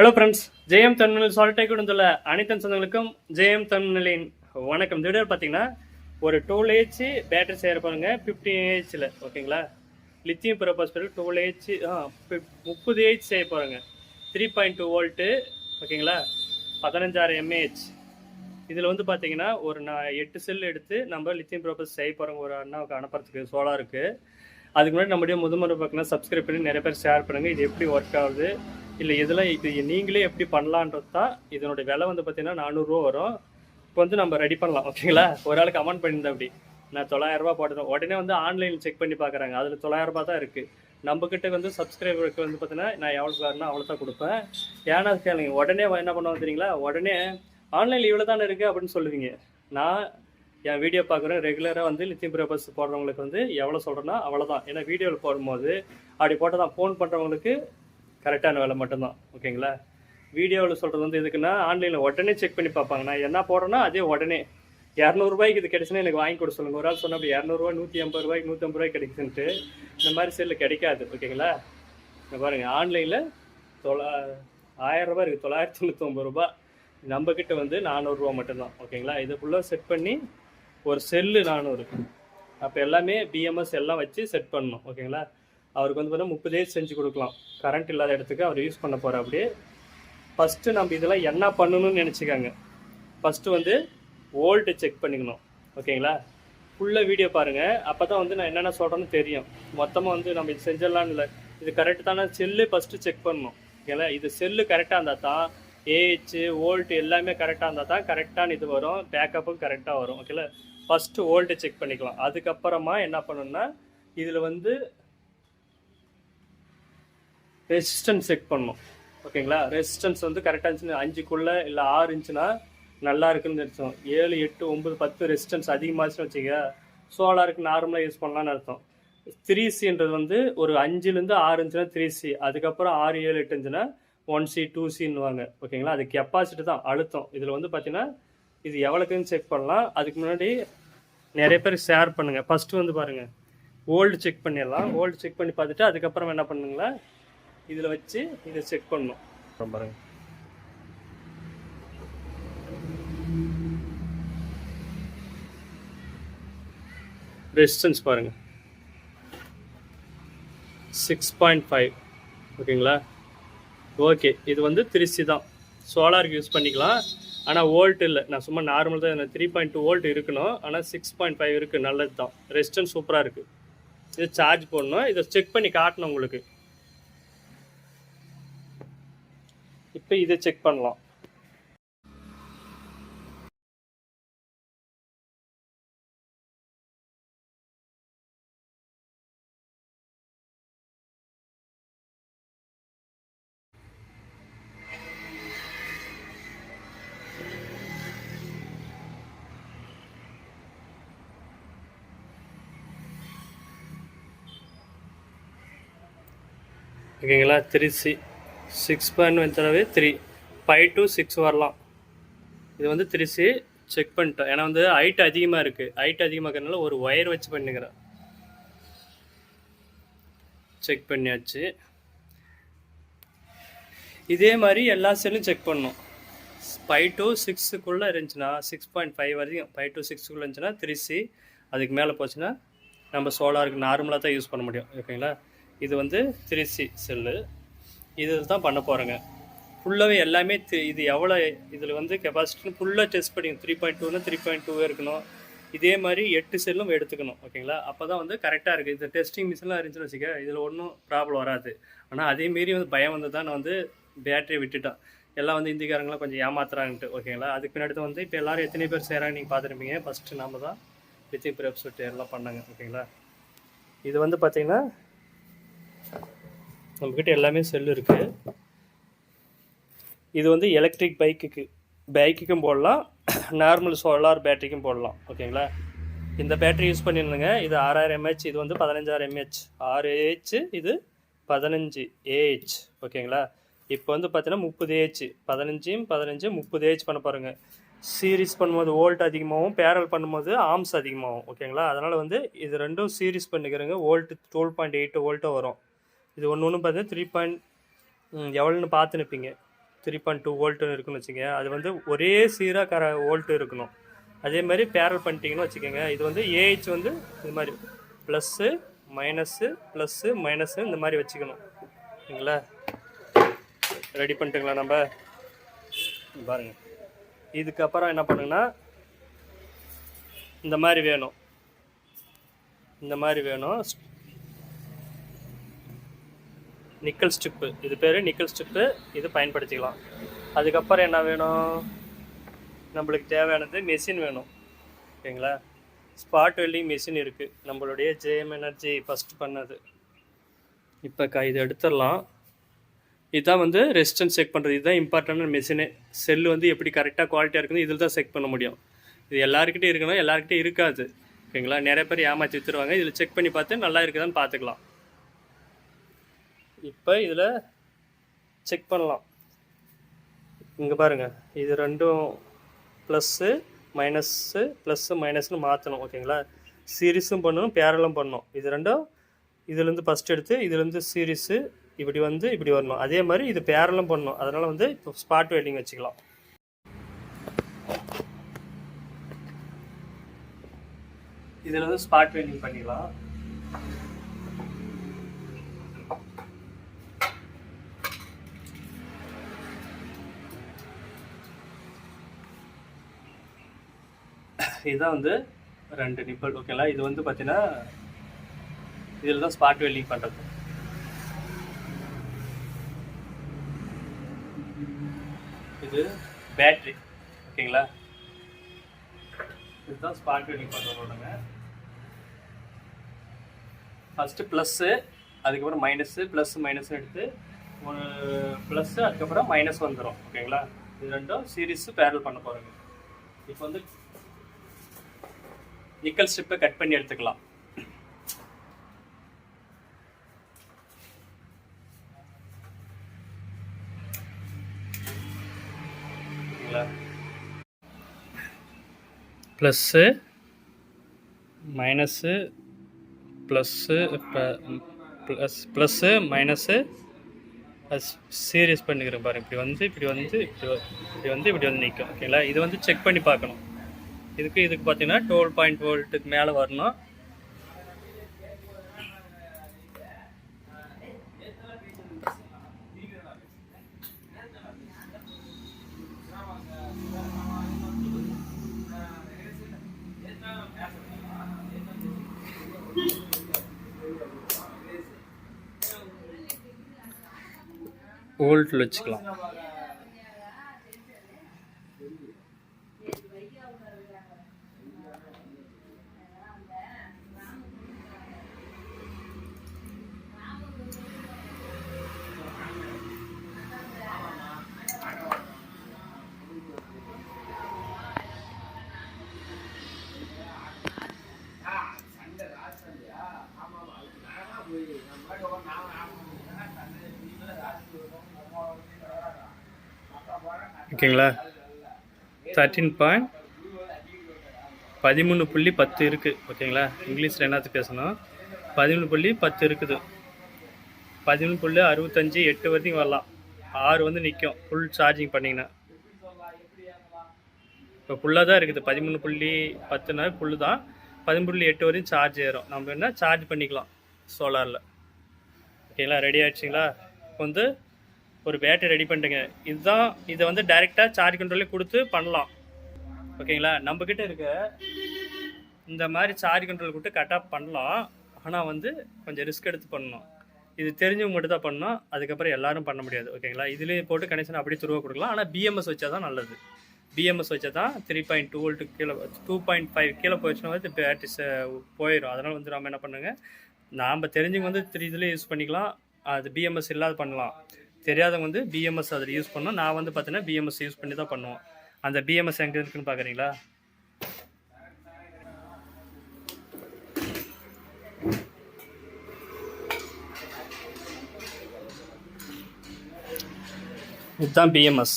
Hello friends Jayam Tamil சால்ட்டை கொடுத்துள்ள அனைத்து சொந்தங்களுக்கும் ஜெயம் தமிழின் வணக்கம். திடீர் பார்த்தீங்கன்னா ஒரு டூல் ஏஜ் பேட்டரி சேர பாருங்க ஃபிஃப்டீன் ஏஜில் ஓகேங்களா லித்தியம் பர்பஸ் டூல் ஏஜ் ஆ முப்பது ஏஜ் செய்ய போகிறாங்க த்ரீ பாயிண்ட் டூ வோல்ட்டு ஓகேங்களா பதினஞ்சாயிரம் எம்ஏஹெச் இதில் வந்து பார்த்தீங்கன்னா ஒரு நான் எட்டு செல் எடுத்து நம்ம லித்தியம் ப்ரோபஸ் செய்ய போகிறோங்க ஒரு அண்ணாவுக்கு அனுப்புறதுக்கு சோலாருக்கு அதுக்கு முன்னாடி நம்முடைய முதல்முறை பார்க்கணும் சப்ஸ்கிரைப் பண்ணி நிறைய பேர் ஷேர் பண்ணுங்கள் இது எப்படி ஒர்க் ஆகுது? இல்லை இதெல்லாம் இது நீங்களே எப்படி பண்ணலான்றது தான் இதனுடைய விலை வந்து பார்த்தீங்கன்னா நானூறுரூவா வரும். இப்போ வந்து நம்ம ரெடி பண்ணலாம் ஓகேங்களா ஒரு ஆளுக்கு அமௌண்ட் பண்ணியிருந்தேன் அப்படி. நான் தொள்ளாயிரரூபா போட்டுருந்தேன் உடனே வந்து ஆன்லைனில் செக் பண்ணி பார்க்குறாங்க. அதில் தொள்ளாயிரரூபா தான் இருக்குது நம்மக்கிட்ட வந்து சப்ஸ்கிரைபருக்கு வந்து பார்த்தீங்கன்னா நான் எவ்வளோ வரணும் அவ்வளோ தான் கொடுப்பேன். ஏன்னா கேளுங்க உடனே என்ன பண்ணுவோம் தெரியுங்களா? உடனே ஆன்லைனில் இவ்வளோ தானே இருக்குது அப்படின்னு சொல்லுவீங்க. நான் என் வீடியோ பார்க்குற ரெகுலராக வந்து லித்தியம் பேப்பர்ஸ் போடுறவங்களுக்கு வந்து எவ்வளோ சொல்கிறேன்னா அவ்வளோதான். ஏன்னா வீடியோவில் போடும்போது அப்படி போட்டால் தான் ஃபோன் பண்ணுறவங்களுக்கு கரெக்டான வேலை மட்டும்தான். ஓகேங்களா? வீடியோவில் சொல்கிறது வந்து எதுக்குன்னா ஆன்லைனில் உடனே செக் பண்ணி பார்ப்பாங்க. நான் என்ன போடுறேன்னா அதே உடனே. இரநூறுபாய்க்கு இது கிடைச்சுன்னா எனக்கு வாங்கி கொடு சொல்லுங்கள் ஒரு ஆள் சொன்ன அப்படி இரநூறுவா நூற்றி ஐம்பது ரூபாய்க்கு நூற்றம்பது ரூபாய்க்கு கிடைக்குதுன்ட்டு இந்த மாதிரி செல்லில் கிடைக்காது. ஓகேங்களா? பாருங்கள் ஆன்லைனில் தொள்ளா ஆயிரரூபா இருக்குது தொள்ளாயிரத்தி தொண்ணூற்றி ஒம்பது ரூபா நம்மக்கிட்ட வந்து நானூறுரூவா மட்டும்தான். ஓகேங்களா? இது ஃபுல்லாக செட் பண்ணி ஒரு செல்லு நானூறு அப்போ எல்லாமே பிஎம்எஸ் எல்லாம் வச்சு செட் பண்ணணும் ஓகேங்களா அவருக்கு வந்து பார்த்தா முப்பது ஏஜ் செஞ்சு கொடுக்கலாம். கரண்ட் இல்லாத இடத்துக்கு அவர் யூஸ் பண்ண போகிற அப்படியே. ஃபஸ்ட்டு நம்ம இதெல்லாம் என்ன பண்ணணும்னு நினச்சிக்காங்க. ஃபஸ்ட்டு வந்து ஓல்டு செக் பண்ணிக்கணும் ஓகேங்களா ஃபுல்லாக வீடியோ பாருங்கள் அப்போ தான் வந்து நான் என்னென்ன சொல்கிறேன்னு தெரியும். மொத்தமாக வந்து நம்ம இது செஞ்சிடலான்னு இல்லை. இது கரெக்டு தானே? செல்லு ஃபஸ்ட்டு செக் பண்ணணும் ஓகேங்களா இது செல்லு கரெக்டாக இருந்தால் தான் ஏஹெச் வோல்ட் எல்லாமே கரெக்டாக இருந்தால் தான் கரெக்டான இது வரும். பேக்கப்பும் கரெக்டாக வரும். ஓகேல ஃபஸ்ட்டு வோல்ட்டை செக் பண்ணிக்கலாம். அதுக்கப்புறமா என்ன பண்ணணும்னா இதில் வந்து ரெசிஸ்டன்ஸ் செக் பண்ணணும். ஓகேங்களா ரெசிஸ்டன்ஸ் வந்து கரெக்டாக இருந்துச்சுன்னா அஞ்சுக்குள்ளே இல்லை ஆறு இருந்துச்சுன்னா நல்லா இருக்குன்னு அர்த்தம் ஏழு எட்டு ஒம்பது பத்து ரெசிஸ்டன்ஸ் அதிகமாச்சுன்னு வச்சுக்க சோலாருக்கு நார்மலாக யூஸ் பண்ணலான்னு அர்த்தம். த்ரீ சின்றது வந்து ஒரு அஞ்சுலேருந்து ஆறு இருந்துச்சுன்னா த்ரீ சி அதுக்கப்புறம் ஆறு ஏழு எட்டு இருந்துச்சுன்னா ஒன் சி டூ சின்னுவாங்க ஓகேங்களா? அது கெப்பாசிட்டி தான் அழுத்தம். இதில் வந்து பார்த்தீங்கன்னா இது எவ்வளோக்குன்னு செக் பண்ணலாம். அதுக்கு முன்னாடி நிறைய பேர் ஷேர் பண்ணுங்கள் ஃபஸ்ட்டு வந்து பாருங்கள் ஓல்டு செக் பண்ணிடலாம். ஓல்டு செக் பண்ணி பார்த்துட்டு அதுக்கப்புறம் என்ன பண்ணுங்களா? இதில் வச்சு இதை செக் பண்ணணும். அப்புறம் பாருங்க. ரெசிஸ்டன்ஸ் பாருங்க. சிக்ஸ் பாயிண்ட் ஃபைவ் ஓகேங்களா? ஓகே இது வந்து திருச்சி தான். சோலாருக்கு யூஸ் பண்ணிக்கலாம். ஆனால் வோல்ட் இல்லை. நான் சும்மா நார்மல் தான் த்ரீ பாயிண்ட் டூ வோல்ட் இருக்கணும். ஆனால் சிக்ஸ் பாயிண்ட் ஃபைவ் இருக்குது நல்லது தான். ரெசிஸ்டன்ஸ் சூப்பராக இருக்குது இது சார்ஜ் போடணும். இதை செக் பண்ணி காட்டணும் உங்களுக்கு. இப்போ இதை செக் பண்ணலாம். ஓகேங்களா? த்ரீ சி சிக்ஸ் பாயிண்ட் வச்சாவே த்ரீ ஃபைவ் டு சிக்ஸ் வரலாம். இது வந்து த்ரீ சி செக் பண்ணிட்டோம். ஏன்னா வந்து ஹைட் அதிகமாக இருக்குது ஹைட் அதிகமாக இருக்கிறதுனால ஒரு ஒயர் வச்சு பண்ணிக்கிறேன் செக் பண்ணியாச்சு. இதே மாதிரி எல்லா செல்லும் செக் பண்ணும். ஃபைவ் டு சிக்ஸுக்குள்ளே இருந்துச்சுன்னா சிக்ஸ் பாயிண்ட் ஃபைவ் வரைக்கும் ஃபைவ் டு சிக்ஸுக்குள்ளே இருந்துச்சுன்னா த்ரீ சி அதுக்கு மேலே போச்சுன்னா நம்ம சோலாருக்கு நார்மலாக தான் யூஸ் பண்ண முடியும். ஓகேங்களா? இது வந்து த்ரீ சி செல்லு இது தான் பண்ண போகிறேங்க ஃபுல்லாகவே எல்லாமே இது எவ்வளோ இதில் வந்து கெப்பாசிட்டின்னு ஃபுல்லாக டெஸ்ட் பண்ணி த்ரீ பாயிண்ட் டூனா த்ரீ பாயிண்ட் டூவே இருக்கணும். இதே மாதிரி எட்டு செல்லும் எடுத்துக்கணும் ஓகேங்களா அப்போ தான் வந்து கரெக்டாக இருக்குது இந்த டெஸ்டிங் மிஷின்லாம் இருந்துச்சுன்னு வச்சுக்க இதில் ஒன்றும் ப்ராப்ளம் வராது. ஆனால் அதே மீறி வந்து பயம் வந்து தான் நான் வந்து பேட்டரியை விட்டுட்டேன். எல்லாம் வந்து இந்திக்காரங்களாம் கொஞ்சம் ஏமாத்துறாங்கன்ட்டு ஓகேங்களா அதுக்கு பின்னாடி தான் வந்து இப்போ எல்லாரும் எத்தனை பேர் செய்கிறாங்க நீங்கள் பார்த்துருப்பீங்க. ஃபஸ்ட்டு நாம தான் வித்தி பிரப்ஸ்ட்டு எல்லாம் பண்ணாங்க ஓகேங்களா இது வந்து பார்த்திங்கன்னா நம்மக்கிட்ட எல்லாமே செல்லு இருக்குது இது வந்து எலக்ட்ரிக் பைக்குக்கு பைக்குக்கும் போடலாம். நார்மல் சோலார் பேட்டரிக்கும் போடலாம். ஓகேங்களா இந்த பேட்டரி யூஸ் பண்ணியிருந்தேங்க. இது ஆறாயிரம் எம்ஹெச் இது வந்து பதினஞ்சாயிரம் எம்ஹெச் ஆறு ஏஹெச் இது பதினஞ்சு ஏஹெச் ஓகேங்களா இப்போ வந்து பார்த்தீங்கன்னா முப்பது ஏஹெச் பதினஞ்சும் பதினஞ்சு முப்பது ஏஹெச் பண்ண பாருங்க. சீரிஸ் பண்ணும்போது வோல்ட் அதிகமாகவும் பேரல் பண்ணும்போது ஆர்ம்ஸ் அதிகமாகும் ஓகேங்களா அதனால் வந்து இது ரெண்டும் சீரிஸ் பண்ணிக்கிறேங்க. வோல்ட் டுவெல் பாயிண்ட் எயிட் வோல்ட்டோ வரும். இது ஒன்று ஒன்று பார்த்தீங்கன்னா த்ரீ பாயிண்ட் எவ்வளோன்னு பார்த்து நிற்பீங்க த்ரீ பாயிண்ட் டூ வோல்ட்டு இருக்குன்னு வச்சுக்கோங்க. அது வந்து ஒரே சீராக கர வோல்ட்டு இருக்கணும். அதே மாதிரி பேரல் பண்ணிட்டீங்கன்னு வச்சுக்கோங்க. இது வந்து ஏஹெச் வந்து இது மாதிரி ப்ளஸ்ஸு மைனஸ்ஸு ப்ளஸ்ஸு மைனஸ்ஸு இந்த மாதிரி வச்சுக்கணும். சரிங்களா? ரெடி பண்ணிட்டுங்களா நம்ம? பாருங்கள் இதுக்கப்புறம் என்ன பண்ணுங்கன்னா இந்த மாதிரி வேணும். இந்த மாதிரி வேணும். Nickel strip. இது பேர் நிக்கல் ஸ்டிப்பு. இது பயன்படுத்திக்கலாம். அதுக்கப்புறம் என்ன வேணும்? நம்மளுக்கு தேவையானது மெஷின் வேணும். ஓகேங்களா ஸ்பாட் வெல்டிங் மெஷின் இருக்குது நம்மளுடைய ஜேஎம் எனர்ஜி ஃபஸ்ட் பண்ணது. இப்போ க இது எடுத்துடலாம். இதுதான் வந்து ரெசிஸ்டன்ஸ் செக் பண்ணுறது இதுதான் இம்பார்ட்டன்ட் மெஷினு செல்லு வந்து எப்படி கரெக்டாக குவாலிட்டியாக இருக்குன்னு இதில் தான் செக் பண்ண முடியும். இது எல்லாருக்கிட்டே இருக்கணும். எல்லாருக்கிட்டே இருக்காது. ஓகேங்களா நிறைய பேர் ஏமாற்றி வித்துருவாங்க இதில் செக் பண்ணி பார்த்து நல்லா இருக்குதான்னு பார்த்துக்கலாம். இப்போ இதில் செக் பண்ணலாம். இங்கே பாருங்கள் இது ரெண்டும் ப்ளஸ்ஸு மைனஸ்ஸு ப்ளஸ்ஸு மைனஸ்னு மாற்றணும் ஓகேங்களா சீரிஸும் பண்ணணும் பேரலும் பண்ணணும். இது ரெண்டும் இதுலேருந்து ஃபஸ்ட் எடுத்து இதுலேருந்து சீரிஸு இப்படி வந்து இப்படி வரணும். அதே மாதிரி இது பேரலும் பண்ணணும். அதனால் வந்து இப்போ ஸ்பாட் வெல்டிங் வச்சுக்கலாம். இதில் வந்து ஸ்பாட் வெல்டிங் பண்ணிடலாம். இதுதான் வந்து ரெண்டு நிப்பல் ஓகேங்களா இது வந்து பார்த்தீங்கன்னா இதில் தான் ஸ்பாட் வெல்டிங் பண்ணுறது இது பேட்ரி ஓகேங்களா இதுதான் ஸ்பாட் வெல்டிங் பண்ணுறதோடங்க ஃபஸ்ட்டு ப்ளஸ்ஸு அதுக்கப்புறம் மைனஸு ப்ளஸ் மைனஸ் எடுத்து ஒரு ப்ளஸ்ஸு அதுக்கப்புறம் மைனஸ் வந்துடும் ஓகேங்களா இது ரெண்டும் சீரிஸு பேரல் பண்ண போகிறோங்க இப்போ வந்து நிக்கல் ஸ்ட்ரிப்பை கட் பண்ணி எடுத்துக்கலாம். Plus minus plus plus plus minus series பண்ணிக்கிறேன் பாருங்கள் இப்படி வந்து இப்படி வந்து இப்படி இப்படி வந்து இப்படி வந்து நிற்கும் ஓகேங்களா இது வந்து செக் பண்ணி பார்க்கணும். இதுக்கு இதுக்கு பார்த்தீங்கன்னா டுவெல் பாயிண்ட் வோல்ட்டுக்கு மேலே வரணும். வோல்ட்டில் வச்சுக்கலாம். ஓகேங்களா? தேர்ட்டின் பாயிண்ட் பதிமூணு புள்ளி பத்து இருக்குது ஓகேங்களா? இங்கிலீஷில் என்னத்து பேசணும்? பதிமூணு புள்ளி பத்து இருக்குது. பதிமூணு புள்ளி அறுபத்தஞ்சி எட்டு வரைக்கும் வரலாம். ஆறு வந்து நிற்கும் ஃபுல் சார்ஜிங் பண்ணிங்கன்னா. இப்போ ஃபுல்லாக தான் இருக்குது. பதிமூணு புள்ளி பத்துனா ஃபுல்லு தான். பதிமூணு புள்ளி எட்டு வரையும் சார்ஜ் ஏறும். நம்ம என்ன சார்ஜ் பண்ணிக்கலாம் சோலாரில் ஓகேங்களா? ரெடி ஆகிடுச்சிங்களா இப்போ வந்து ஒரு பேட்டரி ரெடி பண்ணிட்டுங்க இதுதான் இதை வந்து டைரெக்டாக சார்ஜ் கண்ட்ரோலே கொடுத்து பண்ணலாம். ஓகேங்களா? நம்மக்கிட்ட இருக்க இந்த மாதிரி சார்ஜ் கண்ட்ரோல் கொடுத்து கரெக்டாக பண்ணலாம். ஆனால் வந்து கொஞ்சம் ரிஸ்க் எடுத்து பண்ணணும். இது தெரிஞ்சவங்க மட்டும் தான் பண்ணணும். அதுக்கப்புறம் எல்லாரும் பண்ண முடியாது. ஓகேங்களா? இதுலேயே போட்டு கனெக்ஷன் அப்படியே துருவ கொடுக்கலாம். ஆனால் பிஎம்எஸ் வச்சா தான் நல்லது. பிஎம்எஸ் வச்சா தான் த்ரீ பாயிண்ட் டூ வோல்ட்டு கீழே டூ பாயிண்ட் ஃபைவ் கீழே போயிடுச்சுன்னா வந்து பேட்டரிஸ் போயிடும் அதனால் வந்து நம்ம என்ன பண்ணுங்க? நாம் தெரிஞ்சவங்க வந்து த்ரீ இதில் யூஸ் பண்ணிக்கலாம். அது பிஎம்எஸ் இல்லாத பண்ணலாம். தெரியாதவங்க வந்து பிஎம்எஸ் அதில் யூஸ் பண்ணோம் நான் வந்து பார்த்தீங்கன்னா பிஎம்எஸ் யூஸ் பண்ணி தான் பண்ணுவோம். அந்த பிஎம்எஸ் எங்கே இருக்குன்னு பார்க்குறீங்களா இதுதான் பிஎம்எஸ்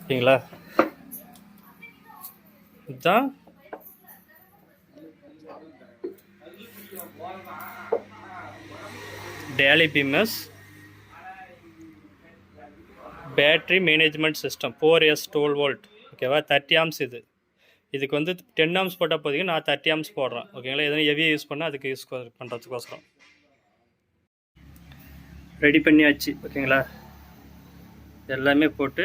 ஓகேங்களா இதுதான் Daly BMS battery management system four S twelve volt ஓகேவா தேர்ட்டி ஆம்ஸ் இது. இதுக்கு வந்து டென் ஆம்ஸ் போட்டால் போதுங்க நான் தேர்ட்டி ஆம்ஸ் போடுறேன். ஓகேங்களா எதனா ஹெவியாக யூஸ் பண்ணால் அதுக்கு யூஸ் பண்ணுறதுக்கோசரம் ரெடி பண்ணியாச்சு. ஓகேங்களா எல்லாமே போட்டு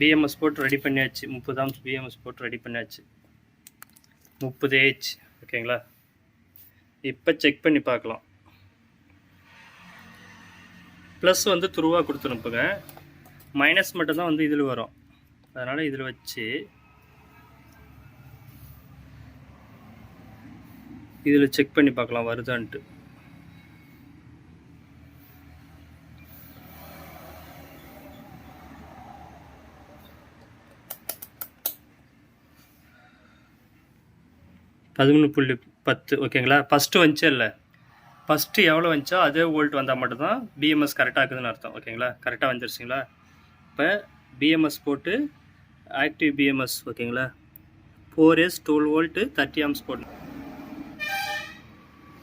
பிஎம்எஸ் போட்டு ரெடி பண்ணியாச்சு. முப்பது ஆம்ஸ் பிஎம்எஸ் போட்டு ரெடி பண்ணியாச்சு. முப்பது ஏஜ் ஓகேங்களா இப்போ செக் பண்ணி பார்க்கலாம். ப்ளஸ் வந்து துருவாக கொடுத்துருப்புங்க. மைனஸ் மட்டும்தான் வந்து இதில் வரும். அதனால் இதில் வச்சு இதில் செக் பண்ணி பார்க்கலாம் வருதான்ட்டு. பதிமூணு புள்ளி பத்து ஓகேங்களா ஃபஸ்ட்டு வந்துச்சு இல்லை ஃபஸ்ட்டு எவ்வளோ வந்துச்சோ அதே வோல்ட் வந்தால் மட்டும்தான் பிஎம்எஸ் கரெக்டாக இருக்குதுன்னு அர்த்தம். ஓகேங்களா? கரெக்டாக வந்துருச்சுங்களா? இப்போ பிஎம்எஸ் போட்டு ஆக்டிவ் பிஎம்எஸ் ஓகேங்களா? Four S twelve volt thirty amps போடணும்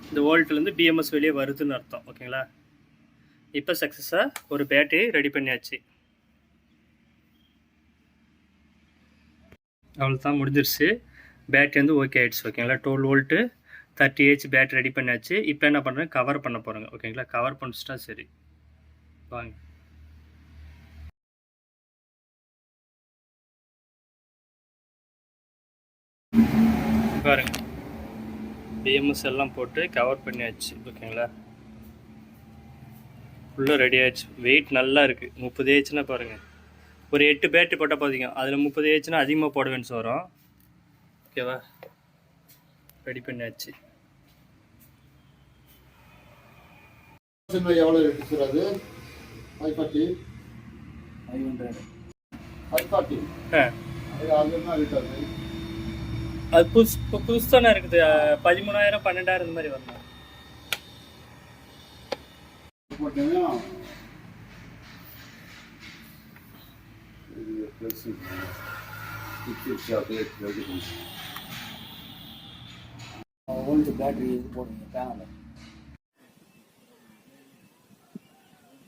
இந்த வோல்ட்லேருந்து பிஎம்எஸ் வெளியே வருதுன்னு அர்த்தம். ஓகேங்களா? இப்போ சக்ஸஸாக ஒரு பேட்டரி ரெடி பண்ணியாச்சு. அவ்வளோ தான் முடிஞ்சிருச்சு. பேட்டரி வந்து ஓகே ஆகிடுச்சு ஓகேங்களா? Twelve volt thirty H battery ready பண்ணியாச்சு இப்போ என்ன பண்ணுறேன் கவர் பண்ண போகிறேங்க ஓகேங்களா கவர் பண்ணிச்சிட்டா சரி. வாங்க. பாருங்க. பிஎம்எஸ் எல்லாம் போட்டு கவர் பண்ணியாச்சு. ஓகேங்களா ஃபுல்லாக ரெடி ஆயிடுச்சு. வெயிட் நல்லா இருக்குது முப்பது ஏச்சுன்னா பாருங்கள் ஒரு எட்டு பேட்டரி போட்டால் பார்த்தீங்க அதில் முப்பது ஏச்சுன்னா அதிகமாக போட வேண்டியது வரும். ஓகேவா ரெடி பண்ணியாச்சு. சின்ன எவ்வளோ அது? Five forty five hundred five forty அது புதுசு இப்போ புதுசு தானே இருக்குது. பதிமூணாயிரம் பன்னெண்டாயிரம் இந்த மாதிரி வரணும் போட்டீங்கன்னா பேட்டரி இது போடுங்க பேனலில்